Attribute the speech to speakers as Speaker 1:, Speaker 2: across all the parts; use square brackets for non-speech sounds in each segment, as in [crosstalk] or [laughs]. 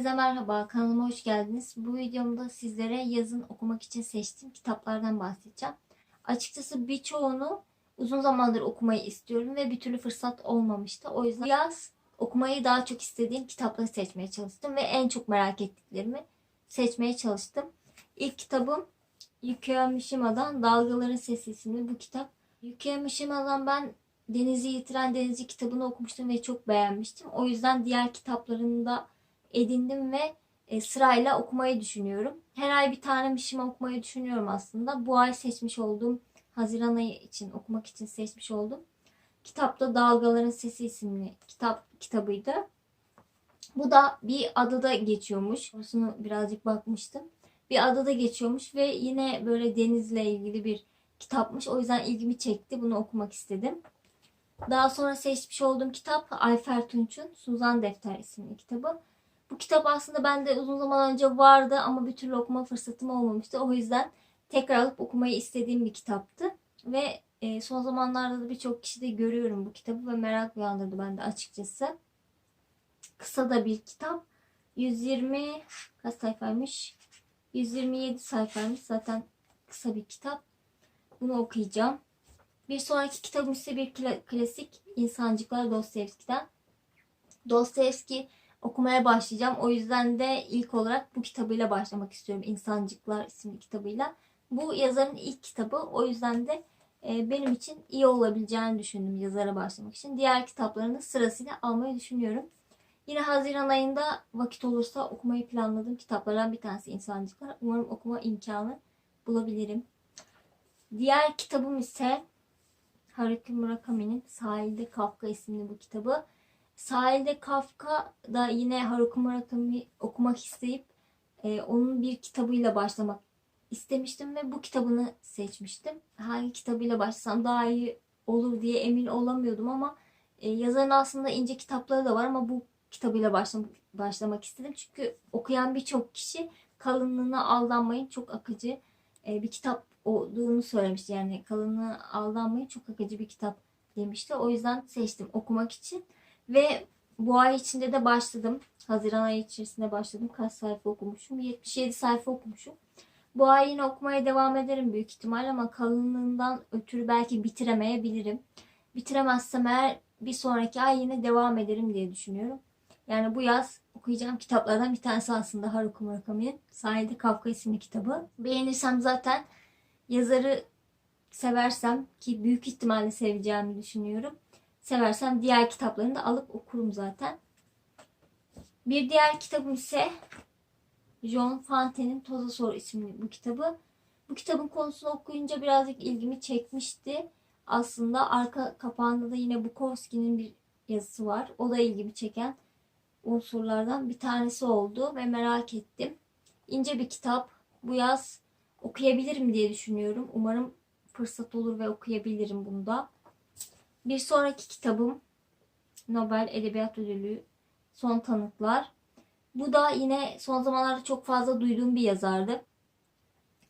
Speaker 1: Herkese merhaba, kanalıma hoş geldiniz. Bu videomda sizlere yazın okumak için seçtiğim kitaplardan bahsedeceğim. Açıkçası birçoğunu uzun zamandır okumayı istiyorum ve bir türlü fırsat olmamıştı. O yüzden yaz okumayı daha çok istediğim kitapları seçmeye çalıştım ve en çok merak ettiklerimi seçmeye çalıştım. İlk kitabım Yukio Mishima'dan Dalgaların Sesi isimli bu kitap. Yukio Mishima'dan ben Denizi Yitiren Denizci kitabını okumuştum ve çok beğenmiştim. O yüzden diğer kitaplarını da edindim ve e, sırayla okumayı düşünüyorum. Her ay bir tane Mishima okumayı düşünüyorum aslında. Bu ay seçmiş olduğum Haziran ayı için okumak için seçmiş oldum. Kitapta Dalgaların Sesi isimli kitap kitabıydı. Bu da bir adada geçiyormuş. Konusunu birazcık bakmıştım. Bir adada geçiyormuş ve yine böyle denizle ilgili bir kitapmış. O yüzden ilgimi çekti. Bunu okumak istedim. Daha sonra seçmiş olduğum kitap Ayfer Tunç'un Suzan Defter isimli kitabı. Bu kitap aslında bende uzun zaman önce vardı ama bir türlü okuma fırsatım olmamıştı. O yüzden tekrar alıp okumayı istediğim bir kitaptı. Ve e, son zamanlarda da birçok kişide görüyorum bu kitabı ve merak uyandırdı bende açıkçası. Kısa da bir kitap. 120 kaç sayfaymış? 127 sayfaymış. Zaten kısa bir kitap. Bunu okuyacağım. Bir sonraki kitabım ise bir kla- klasik İnsancıklar Dostoyevski'den. Dostoyevski okumaya başlayacağım. O yüzden de ilk olarak bu kitabıyla başlamak istiyorum. İnsancıklar isimli kitabıyla. Bu yazarın ilk kitabı. O yüzden de e, benim için iyi olabileceğini düşündüm yazara başlamak için. Diğer kitaplarını sırasıyla almayı düşünüyorum. Yine Haziran ayında vakit olursa okumayı planladığım kitaplardan bir tanesi İnsancıklar. Umarım okuma imkanı bulabilirim. Diğer kitabım ise Haruki Murakami'nin Sahilde Kafka isimli bu kitabı. Sahilde Kafka da yine Haruki Murakami okumak isteyip e, onun bir kitabıyla başlamak istemiştim ve bu kitabını seçmiştim. Hangi kitabıyla başlasam daha iyi olur diye emin olamıyordum ama e, yazarın aslında ince kitapları da var ama bu kitabıyla başlamak, başlamak istedim. Çünkü okuyan birçok kişi kalınlığına aldanmayın çok akıcı e, bir kitap olduğunu söylemişti. Yani kalınlığı aldanmayın çok akıcı bir kitap demişti. O yüzden seçtim okumak için. Ve bu ay içinde de başladım. Haziran ayı içerisinde başladım. Kaç sayfa okumuşum? 77 sayfa okumuşum. Bu ay yine okumaya devam ederim büyük ihtimal ama kalınlığından ötürü belki bitiremeyebilirim. Bitiremezsem eğer bir sonraki ay yine devam ederim diye düşünüyorum. Yani bu yaz okuyacağım kitaplardan bir tanesi aslında Haruki Murakami'nin Sahilde Kafka isimli kitabı. Beğenirsem zaten yazarı seversem ki büyük ihtimalle seveceğimi düşünüyorum. Seversem diğer kitaplarını da alıp okurum zaten. Bir diğer kitabım ise John Fante'nin Toza Sor isimli bu kitabı. Bu kitabın konusunu okuyunca birazcık ilgimi çekmişti. Aslında arka kapağında da yine Bukowski'nin bir yazısı var. O da ilgimi çeken unsurlardan bir tanesi oldu ve merak ettim. İnce bir kitap. Bu yaz okuyabilirim diye düşünüyorum. Umarım fırsat olur ve okuyabilirim bunu da. Bir sonraki kitabım Nobel Edebiyat Ödülü Son Tanıklar. Bu da yine son zamanlarda çok fazla duyduğum bir yazardı.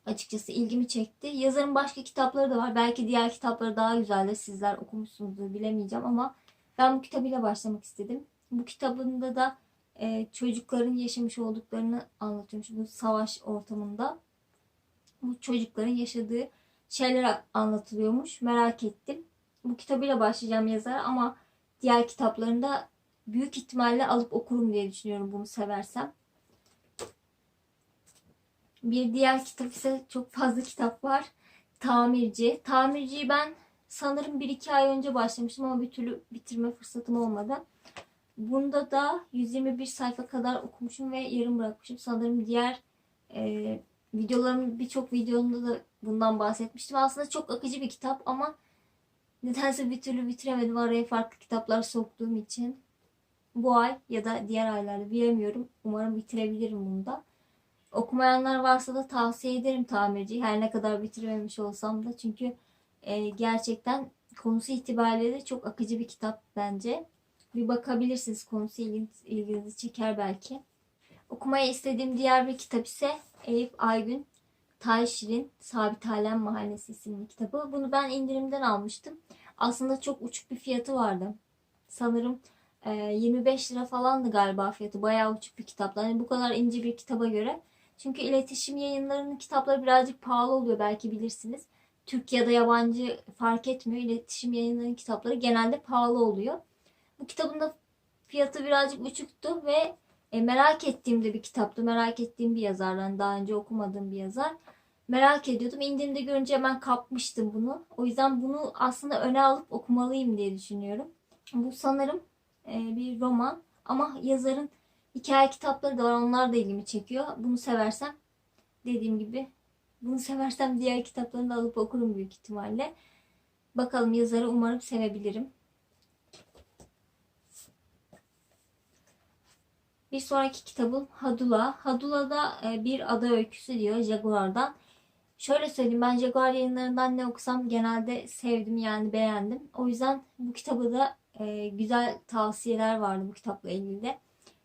Speaker 1: Açıkçası ilgimi çekti. Yazarın başka kitapları da var. Belki diğer kitapları daha güzeldir. Sizler okumuşsunuzdur bilemeyeceğim ama ben bu kitabıyla başlamak istedim. Bu kitabında da e, çocukların yaşamış olduklarını anlatıyormuş bu savaş ortamında. Bu çocukların yaşadığı şeyler anlatılıyormuş. Merak ettim. Bu kitabıyla başlayacağım yazar ama diğer kitaplarında büyük ihtimalle alıp okurum diye düşünüyorum bunu seversem. Bir diğer kitap ise çok fazla kitap var. Tamirci. Tamirciyi ben sanırım 1-2 ay önce başlamıştım ama bir türlü bitirme fırsatım olmadı. Bunda da 121 sayfa kadar okumuşum ve yarım bırakmışım. Sanırım diğer e, videolarımın birçok videomda da bundan bahsetmiştim. Aslında çok akıcı bir kitap ama nedense bir türlü bitiremedim. Araya farklı kitaplar soktuğum için. Bu ay ya da diğer aylarda bilemiyorum. Umarım bitirebilirim bunu da. Okumayanlar varsa da tavsiye ederim tamirci. Her ne kadar bitirememiş olsam da. Çünkü e, gerçekten konusu itibariyle de çok akıcı bir kitap bence. Bir bakabilirsiniz. Konusu ilginizi, ilginizi çeker belki. Okumaya istediğim diğer bir kitap ise Eyüp Aygün Tay Şirin Sabit Alem Mahallesi isimli kitabı. Bunu ben indirimden almıştım. Aslında çok uçuk bir fiyatı vardı. Sanırım e, 25 lira falandı galiba fiyatı. Bayağı uçuk bir kitaptı. Hani bu kadar ince bir kitaba göre. Çünkü iletişim yayınlarının kitapları birazcık pahalı oluyor belki bilirsiniz. Türk ya da yabancı fark etmiyor. İletişim yayınlarının kitapları genelde pahalı oluyor. Bu kitabın da fiyatı birazcık uçuktu ve e, merak ettiğim de bir kitaptı. Merak ettiğim bir yazardan daha önce okumadığım bir yazar. Merak ediyordum. İndirimde görünce hemen kapmıştım bunu. O yüzden bunu aslında öne alıp okumalıyım diye düşünüyorum. Bu sanırım e, bir roman ama yazarın hikaye kitapları da var. Onlar da ilgimi çekiyor. Bunu seversem dediğim gibi bunu seversem diğer kitaplarını da alıp okurum büyük ihtimalle. Bakalım yazarı umarım sevebilirim. Bir sonraki kitabım Hadula. Hadula da e, bir ada öyküsü diyor Jaguar'dan. Şöyle söyleyeyim ben Jaguar yayınlarından ne okusam genelde sevdim yani beğendim. O yüzden bu kitabı da e, güzel tavsiyeler vardı bu kitapla ilgili de.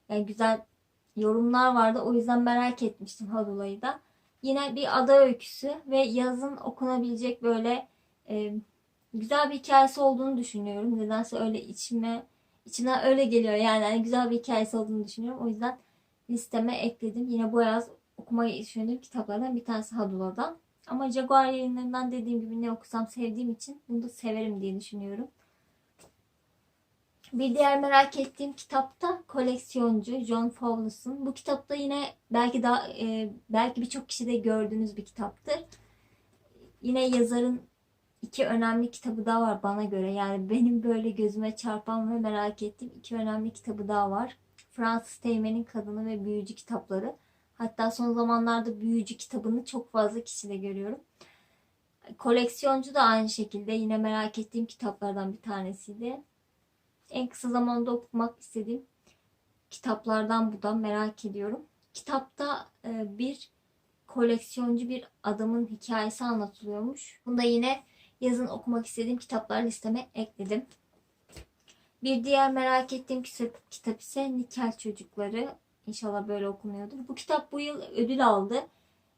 Speaker 1: Yani güzel yorumlar vardı. O yüzden merak etmiştim Hadula'yı da. Yine bir ada öyküsü ve yazın okunabilecek böyle e, güzel bir hikayesi olduğunu düşünüyorum. Nedense öyle içime içimden öyle geliyor yani. yani güzel bir hikayesi olduğunu düşünüyorum. O yüzden listeme ekledim. Yine bu yaz okumayı düşündüğüm kitaplardan bir tanesi Hadula'dan. Ama Jaguar yayınlarından dediğim gibi ne okusam sevdiğim için bunu da severim diye düşünüyorum. Bir diğer merak ettiğim kitap da koleksiyoncu John Fowles'ın. Bu kitapta yine belki daha e, belki birçok kişi de gördüğünüz bir kitaptır. Yine yazarın iki önemli kitabı daha var bana göre. Yani benim böyle gözüme çarpan ve merak ettiğim iki önemli kitabı daha var. Francis Teğmen'in Kadını ve Büyücü kitapları. Hatta son zamanlarda Büyücü kitabını çok fazla kişide görüyorum. Koleksiyoncu da aynı şekilde yine merak ettiğim kitaplardan bir tanesiydi. En kısa zamanda okumak istediğim kitaplardan bu da merak ediyorum. Kitapta e, bir koleksiyoncu bir adamın hikayesi anlatılıyormuş. Bunu da yine yazın okumak istediğim kitaplar listeme ekledim. Bir diğer merak ettiğim kitap, ise Nikel Çocukları. İnşallah böyle okunuyordur. Bu kitap bu yıl ödül aldı.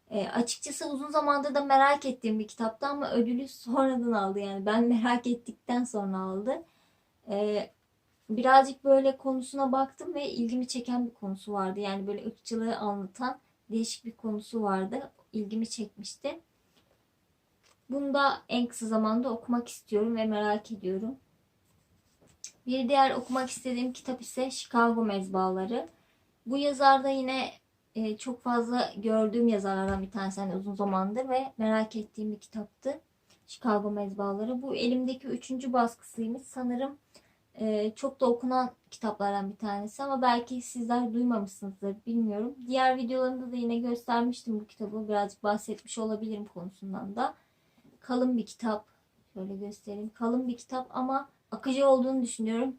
Speaker 1: E, açıkçası uzun zamandır da merak ettiğim bir kitaptı ama ödülü sonradan aldı. Yani ben [laughs] merak ettikten sonra aldı. E, birazcık böyle konusuna baktım ve ilgimi çeken bir konusu vardı. Yani böyle ırkçılığı anlatan değişik bir konusu vardı. İlgimi çekmişti. Bunu da en kısa zamanda okumak istiyorum ve merak ediyorum. Bir diğer okumak istediğim kitap ise Chicago Mezbaları. Bu yazar da yine e, çok fazla gördüğüm yazarlardan bir tanesi hani uzun zamandır ve merak ettiğim bir kitaptı. Chicago Mezbaları. Bu elimdeki üçüncü baskısıymış. Sanırım e, çok da okunan kitaplardan bir tanesi ama belki sizler duymamışsınızdır bilmiyorum. Diğer videolarımda da yine göstermiştim bu kitabı. Birazcık bahsetmiş olabilirim konusundan da. Kalın bir kitap. Şöyle göstereyim. Kalın bir kitap ama akıcı olduğunu düşünüyorum.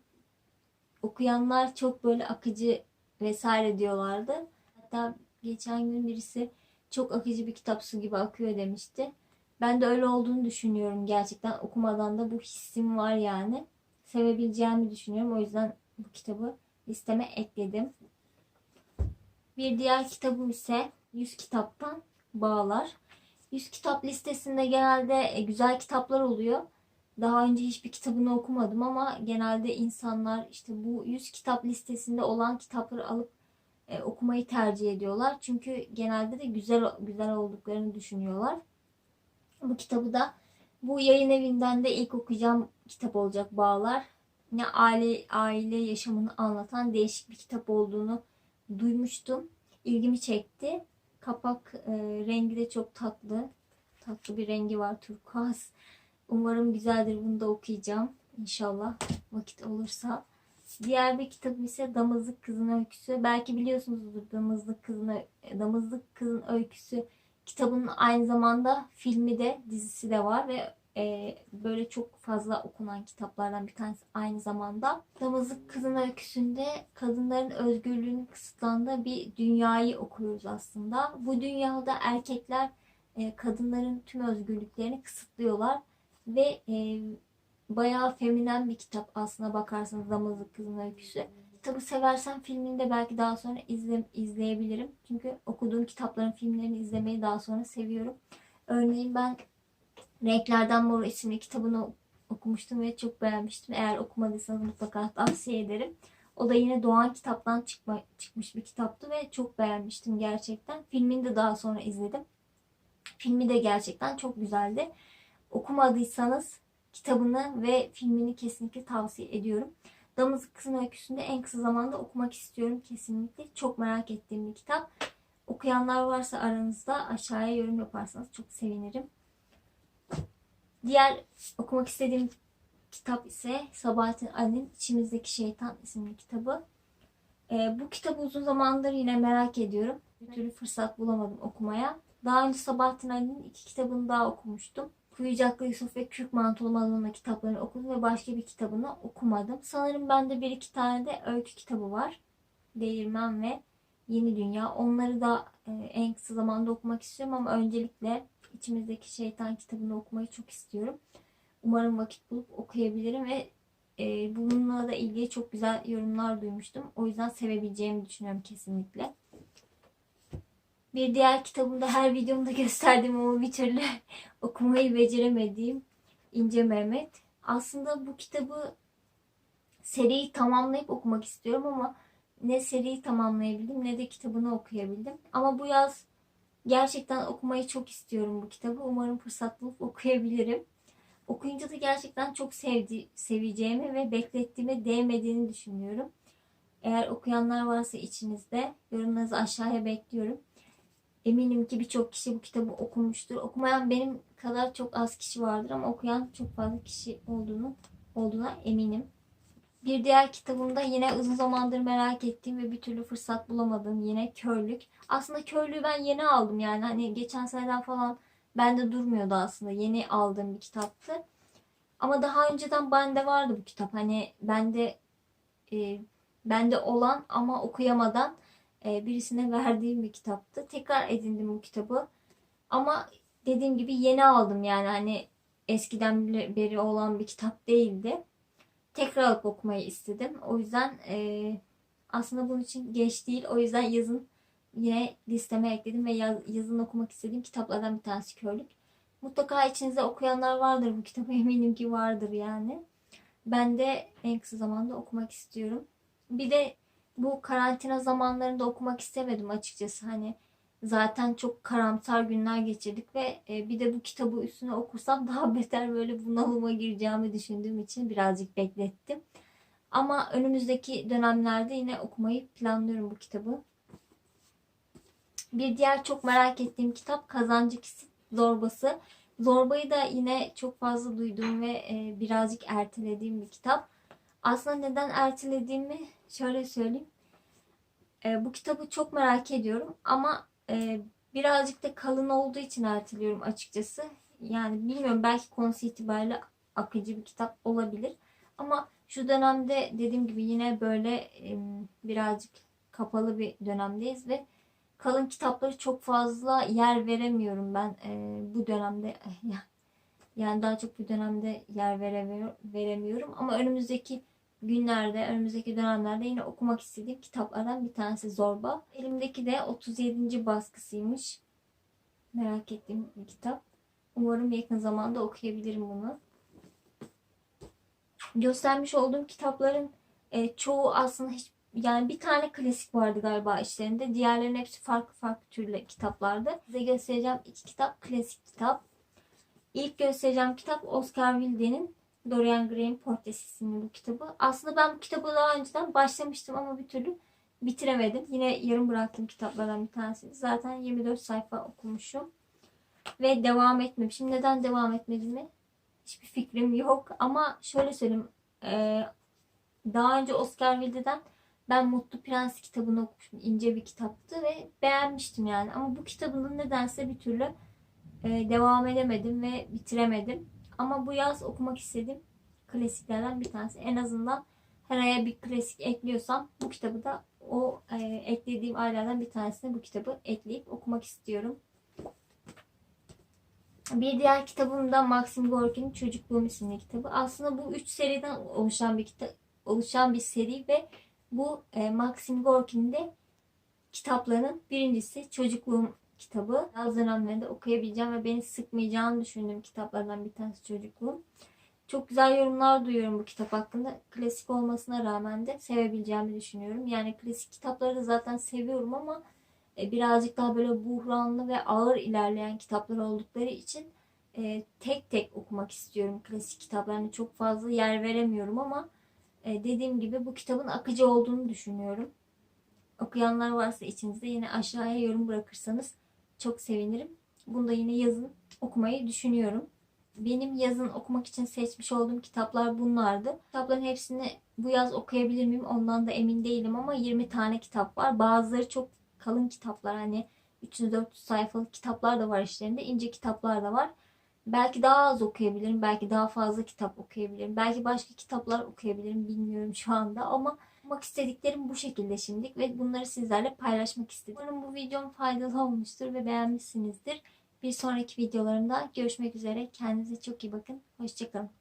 Speaker 1: Okuyanlar çok böyle akıcı vesaire diyorlardı. Hatta geçen gün birisi çok akıcı bir kitap su gibi akıyor demişti. Ben de öyle olduğunu düşünüyorum gerçekten. Okumadan da bu hissim var yani. Sevebileceğimi düşünüyorum. O yüzden bu kitabı listeme ekledim. Bir diğer kitabım ise 100 kitaptan Bağlar. 100 kitap listesinde genelde e, güzel kitaplar oluyor. Daha önce hiçbir kitabını okumadım ama genelde insanlar işte bu 100 kitap listesinde olan kitapları alıp e, okumayı tercih ediyorlar. Çünkü genelde de güzel güzel olduklarını düşünüyorlar. Bu kitabı da bu yayın evinden de ilk okuyacağım kitap olacak Bağlar. Ne aile aile yaşamını anlatan değişik bir kitap olduğunu duymuştum. İlgimi çekti. Kapak e, rengi de çok tatlı. Tatlı bir rengi var turkuaz. Umarım güzeldir. Bunu da okuyacağım. İnşallah vakit olursa. Diğer bir kitabım ise Damızlık Kızın Öyküsü. Belki biliyorsunuzdur Damızlık Kızın, Damızlık Kızın Öyküsü kitabının aynı zamanda filmi de dizisi de var ve e, böyle çok fazla okunan kitaplardan bir tanesi aynı zamanda. Damızlık Kızın Öyküsü'nde kadınların özgürlüğünün kısıtlandığı bir dünyayı okuyoruz aslında. Bu dünyada erkekler e, kadınların tüm özgürlüklerini kısıtlıyorlar ve e, bayağı feminen bir kitap aslına bakarsanız Damızlık Kızın Öyküsü. Kitabı seversen filmini de belki daha sonra izle, izleyebilirim. Çünkü okuduğum kitapların filmlerini izlemeyi daha sonra seviyorum. Örneğin ben Renklerden Mor isimli kitabını okumuştum ve çok beğenmiştim. Eğer okumadıysanız mutlaka tavsiye ederim. O da yine Doğan kitaptan çıkma, çıkmış bir kitaptı ve çok beğenmiştim gerçekten. Filmini de daha sonra izledim. Filmi de gerçekten çok güzeldi. Okumadıysanız kitabını ve filmini kesinlikle tavsiye ediyorum. Damızlık Kızın Öyküsü'nü de en kısa zamanda okumak istiyorum kesinlikle. Çok merak ettiğim bir kitap. Okuyanlar varsa aranızda aşağıya yorum yaparsanız çok sevinirim. Diğer okumak istediğim kitap ise Sabahattin Ali'nin İçimizdeki Şeytan isimli kitabı. Ee, bu kitabı uzun zamandır yine merak ediyorum. Bir türlü fırsat bulamadım okumaya. Daha önce Sabahattin Ali'nin iki kitabını daha okumuştum. Kuyucaklı Yusuf ve Kürk Mantolu Madonna kitaplarını okudum ve başka bir kitabını okumadım. Sanırım bende bir iki tane de öykü kitabı var. Değirmen ve Yeni Dünya. Onları da e, en kısa zamanda okumak istiyorum ama öncelikle içimizdeki şeytan kitabını okumayı çok istiyorum. Umarım vakit bulup okuyabilirim ve e, bununla da ilgili çok güzel yorumlar duymuştum. O yüzden sevebileceğimi düşünüyorum kesinlikle. Bir diğer kitabımda her videomda [laughs] gösterdiğim ama bir türlü [laughs] okumayı beceremediğim İnce Mehmet. Aslında bu kitabı seriyi tamamlayıp okumak istiyorum ama ne seriyi tamamlayabildim ne de kitabını okuyabildim. Ama bu yaz gerçekten okumayı çok istiyorum bu kitabı. Umarım fırsat bulup okuyabilirim. Okuyunca da gerçekten çok sevdi, seveceğimi ve beklettiğime değmediğini düşünüyorum. Eğer okuyanlar varsa içinizde yorumlarınızı aşağıya bekliyorum. Eminim ki birçok kişi bu kitabı okumuştur. Okumayan benim kadar çok az kişi vardır ama okuyan çok fazla kişi olduğunu olduğuna eminim. Bir diğer kitabımda yine uzun zamandır merak ettiğim ve bir türlü fırsat bulamadığım yine Körlük. Aslında Körlüğü ben yeni aldım yani hani geçen seneden falan bende durmuyordu aslında. Yeni aldığım bir kitaptı. Ama daha önceden bende vardı bu kitap. Hani bende e, bende olan ama okuyamadan e, birisine [laughs] verdiğim bir kitaptı. Tekrar edindim bu kitabı. Ama dediğim gibi yeni aldım yani hani eskiden beri olan bir kitap değildi. Tekrar alıp okumayı istedim. O yüzden e, aslında bunun için geç değil. O yüzden yazın yine listeme ekledim ve yaz, yazın okumak istediğim kitaplardan bir tanesi Körlük. Mutlaka içinizde okuyanlar vardır bu kitabı [laughs] eminim ki vardır yani. Ben de en kısa zamanda okumak istiyorum. Bir de bu karantina zamanlarında okumak istemedim açıkçası. Hani zaten çok karamsar günler geçirdik ve e, bir de bu kitabı üstüne okursam daha [laughs] beter böyle bunalıma gireceğimi düşündüğüm için birazcık beklettim. Ama önümüzdeki dönemlerde yine okumayı planlıyorum bu kitabı. Bir diğer çok merak ettiğim kitap Kazancı Zorbası. Zorbayı da yine çok fazla duyduğum ve e, birazcık ertelediğim bir kitap. Aslında neden ertelediğimi şöyle söyleyeyim. E, bu kitabı çok merak ediyorum ama e, birazcık da kalın olduğu için erteliyorum açıkçası. Yani bilmiyorum belki konusu itibariyle akıcı bir kitap olabilir. Ama şu dönemde dediğim gibi yine böyle e, birazcık kapalı bir dönemdeyiz ve kalın kitapları çok fazla yer veremiyorum ben e, bu dönemde. [laughs] Yani daha çok bu dönemde yer veremiyorum. Ama önümüzdeki günlerde, önümüzdeki dönemlerde yine okumak istediğim kitaplardan bir tanesi Zorba. Elimdeki de 37. baskısıymış. Merak ettiğim bir kitap. Umarım yakın zamanda okuyabilirim bunu. Göstermiş olduğum kitapların e, çoğu aslında hiç yani bir tane klasik vardı galiba işlerinde. Diğerlerinin hepsi farklı farklı türlü kitaplardı. Size göstereceğim iki kitap klasik kitap. İlk göstereceğim kitap Oscar Wilde'nin Dorian Gray'in Portresi isimli bu kitabı. Aslında ben bu kitabı daha önceden başlamıştım ama bir türlü bitiremedim. Yine yarım bıraktığım kitaplardan bir tanesi. Zaten 24 sayfa okumuşum. Ve devam etmemişim. Neden devam etmediğimi hiçbir fikrim yok. Ama şöyle söyleyeyim. daha önce Oscar Wilde'den ben Mutlu Prens kitabını okumuştum. İnce bir kitaptı ve beğenmiştim yani. Ama bu kitabının nedense bir türlü devam edemedim ve bitiremedim. Ama bu yaz okumak istediğim klasiklerden bir tanesi. En azından her aya bir klasik ekliyorsam bu kitabı da o e, eklediğim aylardan bir tanesine bu kitabı ekleyip okumak istiyorum. Bir diğer kitabım da Maxim Gorki'nin Çocukluğum isimli kitabı. Aslında bu üç seriden oluşan bir kitap, oluşan bir seri ve bu e, Maxim Gorki'nin de kitaplarının birincisi Çocukluğum kitabı. Yaz dönemlerinde okuyabileceğim ve beni sıkmayacağını düşündüğüm kitaplardan bir tanesi çocukluğum. Çok güzel yorumlar duyuyorum bu kitap hakkında. Klasik olmasına rağmen de sevebileceğimi düşünüyorum. Yani klasik kitapları da zaten seviyorum ama e, birazcık daha böyle buhranlı ve ağır ilerleyen kitaplar oldukları için e, tek tek okumak istiyorum klasik kitaplarını. Çok fazla yer veremiyorum ama e, dediğim gibi bu kitabın akıcı olduğunu düşünüyorum. Okuyanlar varsa içinizde yine aşağıya yorum bırakırsanız çok sevinirim. Bunu da yine yazın okumayı düşünüyorum. Benim yazın okumak için seçmiş olduğum kitaplar bunlardı. Kitapların hepsini bu yaz okuyabilir miyim ondan da emin değilim ama 20 tane kitap var. Bazıları çok kalın kitaplar hani 300-400 sayfalık kitaplar da var işlerinde. ince kitaplar da var. Belki daha az okuyabilirim. Belki daha fazla kitap okuyabilirim. Belki başka kitaplar okuyabilirim. Bilmiyorum şu anda ama okumak istediklerim bu şekilde şimdilik ve bunları sizlerle paylaşmak istedim. Umarım bu videom faydalı olmuştur ve beğenmişsinizdir. Bir sonraki videolarımda görüşmek üzere. Kendinize çok iyi bakın. Hoşçakalın.